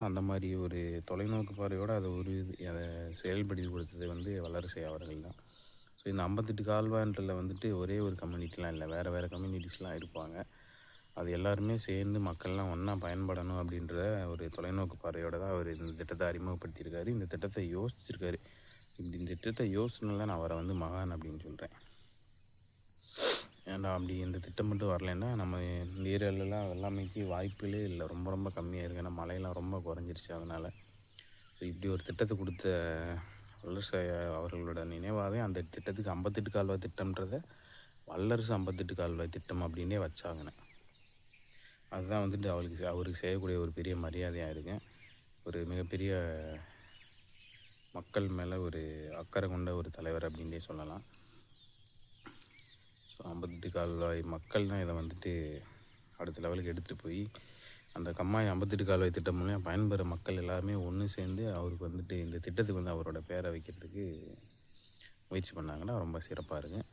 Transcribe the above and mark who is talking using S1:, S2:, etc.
S1: அந்த மாதிரி ஒரு தொலைநோக்கு பார்வையோடு அதை ஒரு இது அதை செயல்படுத்தி கொடுத்தது வந்து வல்லரசை அவர்கள் தான். ஸோ இந்த ஐம்பத்தெட்டு கால்வான்றதில் வந்துட்டு ஒரே ஒரு கம்யூனிட்டிலாம் இல்லை. வேறு வேறு கம்யூனிட்டிஸ்லாம் இருப்பாங்க. அது எல்லாருமே சேர்ந்து மக்கள்லாம் ஒன்றா பயன்படணும் அப்படின்ற ஒரு தொலைநோக்கு பார்வையோடு தான் அவர் இந்த திட்டத்தை அறிமுகப்படுத்தியிருக்காரு. இந்த திட்டத்தை யோசிச்சிருக்காரு. இப்படி இந்த திட்டத்தை யோசிச்சனால நான் அவரை வந்து மகான் அப்படின்னு சொல்கிறேன் ஏன்டா அப்படி இந்த திட்டம் மட்டும் வரலைன்னா நம்ம இந்த ஏரியாலலாம் வெள்ளாமைக்கு வாய்ப்புகளே இல்லை. ரொம்ப ரொம்ப கம்மியாக இருக்குது ஏன்னா மழையெல்லாம் ரொம்ப குறைஞ்சிருச்சு அதனால். ஸோ இப்படி ஒரு திட்டத்தை கொடுத்த வல்லரசு அவர்களோட நினைவாகவே அந்த திட்டத்துக்கு ஐம்பத்தெட்டு கால்வாய் திட்டம்ன்றத வல்லரசு ஐம்பத்தெட்டு கால்வாய் திட்டம் அப்படின்னே வச்சாங்கண்ணே அதுதான் வந்துட்டு அவருக்கு அவருக்கு செய்யக்கூடிய ஒரு பெரிய மரியாதையாக இருக்குது ஒரு மிகப்பெரிய மக்கள் மேலே ஒரு அக்கறை கொண்ட ஒரு தலைவர் அப்படின்னே சொல்லலாம். ஐம்பத்தெட்டு கால்வாய் மக்கள் தான் இதை வந்துட்டு அடுத்த லெவலுக்கு எடுத்துகிட்டு போய் அந்த கம்மாய் ஐம்பத்தெட்டு கால்வாய் திட்டம் மூலியம் பயன்பெற மக்கள் எல்லாருமே ஒன்று சேர்ந்து அவருக்கு வந்துட்டு இந்த திட்டத்துக்கு வந்து அவரோட பேரை வைக்கிறதுக்கு முயற்சி பண்ணாங்கன்னா ரொம்ப சிறப்பாக இருக்குது